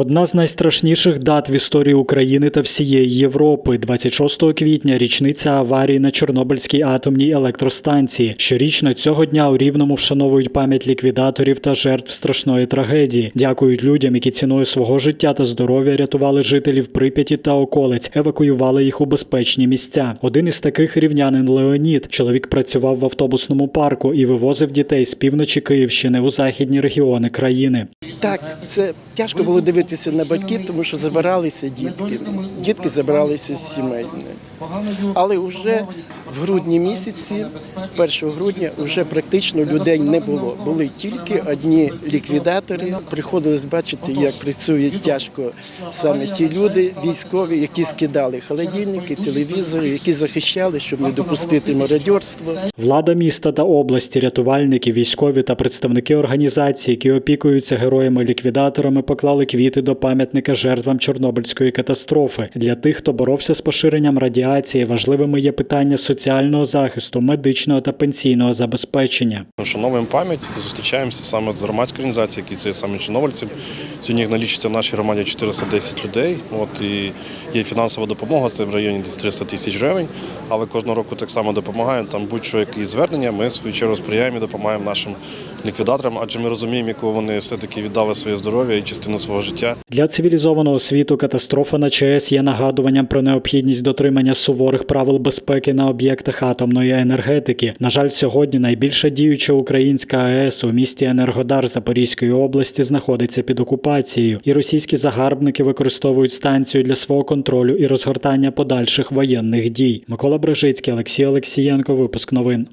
Одна з найстрашніших дат в історії України та всієї Європи 26 квітня річниця аварії на Чорнобильській атомній електростанції. Щорічно цього дня у Рівному вшановують пам'ять ліквідаторів та жертв страшної трагедії. Дякують людям, які ціною свого життя та здоров'я рятували жителів Прип'яті та околиць, евакуювали їх у безпечні місця. Один із таких рівнянин Леонід. Чоловік працював в автобусному парку і вивозив дітей з півночі Київщини у західні регіони країни. Так, це тяжко було дивитися на батьків, тому що забиралися дітки. Дітки забиралися з сімей. Але вже в грудні місяці, 1 грудня, вже практично людей не було. Були тільки одні ліквідатори. Приходилось бачити, як працюють тяжко саме ті люди, військові, які скидали холодильники, телевізори, які захищали, щоб не допустити мародьорства. Влада міста та області, рятувальники, військові та представники організацій, які опікуються героями-ліквідаторами, поклали квіти до пам'ятника жертвам Чорнобильської катастрофи. Для тих, хто боровся з поширенням радіації, важливими є питання соціального захисту, медичного та пенсійного забезпечення. Вшановуємо пам'ять, зустрічаємося саме з громадською організацією, які це саме чорнобильці. Сьогодні їх налічиться в нашій громаді 410 людей. От і є фінансова допомога, це в районі десь 300 тисяч гривень. Але кожного року так само допомагаємо. Там будь-що які звернення, ми в свою чергу сприяємо і допомагаємо нашим ліквідаторам, адже ми розуміємо, яку вони все-таки віддали своє здоров'я і частину свого життя. Для цивілізованого світу катастрофа на ЧАЕС є нагадуванням про необхідність дотримання суворих правил безпеки на об'єктах атомної енергетики. На жаль, сьогодні найбільша діюча українська АЕС у місті Енергодар Запорізької області знаходиться під окупацією, і російські загарбники використовують станцію для свого контролю і розгортання подальших воєнних дій. Микола Брежицький, Олексій Олексієнко. Випуск новин.